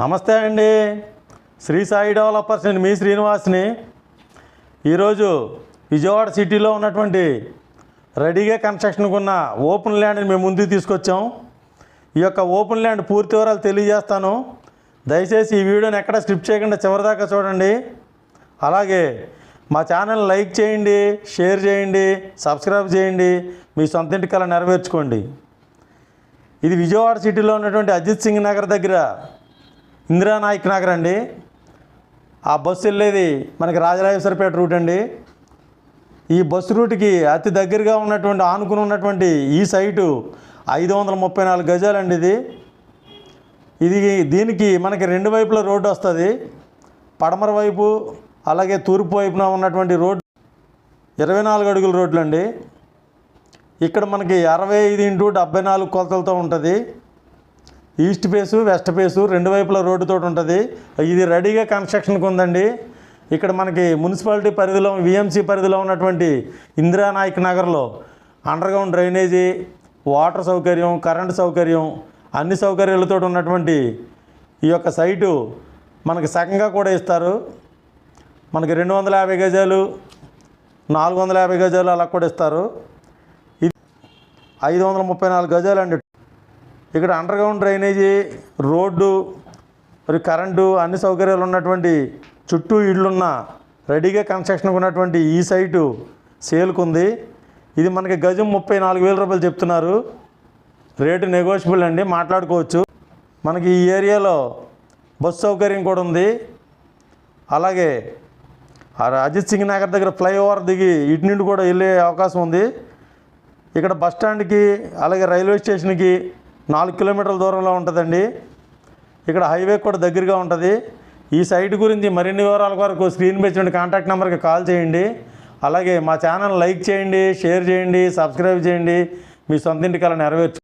నమస్తే అండి. శ్రీ సాయి డెవలపర్స్ నేను మీ శ్రీనివాస్ని. ఈరోజు విజయవాడ సిటీలో ఉన్నటువంటి రెడీగా కన్స్ట్రక్షన్కు ఉన్న ఓపెన్ ల్యాండ్ని మేము ముందుకు తీసుకొచ్చాం. ఈ యొక్క ఓపెన్ ల్యాండ్ పూర్తి వివరాలు తెలియజేస్తాను. దయచేసి ఈ వీడియోని ఎక్కడ స్కిప్ చేయకుండా చివరిదాకా చూడండి. అలాగే మా ఛానల్ లైక్ చేయండి షేర్ చేయండి సబ్స్క్రైబ్ చేయండి మీ సొంత ఇంటి కళ నెరవేర్చుకోండి. ఇది విజయవాడ సిటీలో ఉన్నటువంటి అజిత్ సింగ్ నగర్ దగ్గర ఇందిరానాయక్ నగర్ అండి. ఆ బస్సు వెళ్ళేది మనకి రాజరాజేశ్వరపేట రూట్ అండి. ఈ బస్సు రూట్కి అతి దగ్గరగా ఉన్నటువంటి ఆనుకుని ఉన్నటువంటి ఈ సైటు ఐదు వందల ముప్పై నాలుగు గజాలండి ఇది. ఇది దీనికి మనకి రెండు వైపుల రోడ్డు వస్తుంది. పడమర వైపు అలాగే తూర్పు వైపున ఉన్నటువంటి రోడ్ ఇరవై నాలుగు అడుగుల రోడ్లు అండి ఇక్కడ మనకి అరవై ఐదు ఇంటూ డెబ్బై నాలుగు కొలతలతో ఉంటుంది. ఈస్ట్ ఫేసు వెస్ట్ ఫేసు రెండు వైపుల రోడ్డుతో ఉంటుంది. ఇది రెడీగా కన్స్ట్రక్షన్కి ఉందండి. ఇక్కడ మనకి మున్సిపాలిటీ పరిధిలో విఎంసి పరిధిలో ఉన్నటువంటి ఇందిరానాయక్ నగర్లో అండర్గ్రౌండ్ డ్రైనేజీ వాటర్ సౌకర్యం కరెంటు సౌకర్యం అన్ని సౌకర్యాలతో ఉన్నటువంటి ఈ యొక్క సైటు మనకి సగంగా కూడా ఇస్తారు. మనకి రెండు వందల యాభై గజాలు నాలుగు వందల యాభై గజాలు అలా కూడా ఇస్తారు. ఇది ఐదు వందల ముప్పై నాలుగు గజాలు అండి ఇక్కడ అండర్గ్రౌండ్ డ్రైనేజీ రోడ్డు మరి కరెంటు అన్ని సౌకర్యాలు ఉన్నటువంటి చుట్టూ ఇళ్ళున్న రెడీగా కన్స్ట్రక్షన్ ఉన్నటువంటి ఈ సైటు సేల్కుంది. ఇది మనకి గజం ముప్పై నాలుగు వేల రూపాయలు చెప్తున్నారు. రేటు నెగోషియబుల్ అండి మాట్లాడుకోవచ్చు. మనకి ఈ ఏరియాలో బస్సు సౌకర్యం కూడా ఉంది. అలాగే అజిత్ సింగ్ నగర్ దగ్గర ఫ్లైఓవర్ దిగి ఇటు నుండి కూడా వెళ్ళే అవకాశం ఉంది. ఇక్కడ బస్ స్టాండ్కి అలాగే రైల్వే స్టేషన్కి నాలుగు కిలోమీటర్ల దూరంలో ఉంటుందండి. ఇక్కడ హైవే కూడా దగ్గరగా ఉంటుంది. ఈ సైట్ గురించి మరిన్ని వివరాల కొరకు స్క్రీన్ పెంచిన కాంటాక్ట్ నెంబర్కి కాల్ చేయండి. అలాగే మా ఛానల్ లైక్ చేయండి షేర్ చేయండి సబ్స్క్రైబ్ చేయండి. మీ సొంత ఇంటికి అలా నెరవేర్చు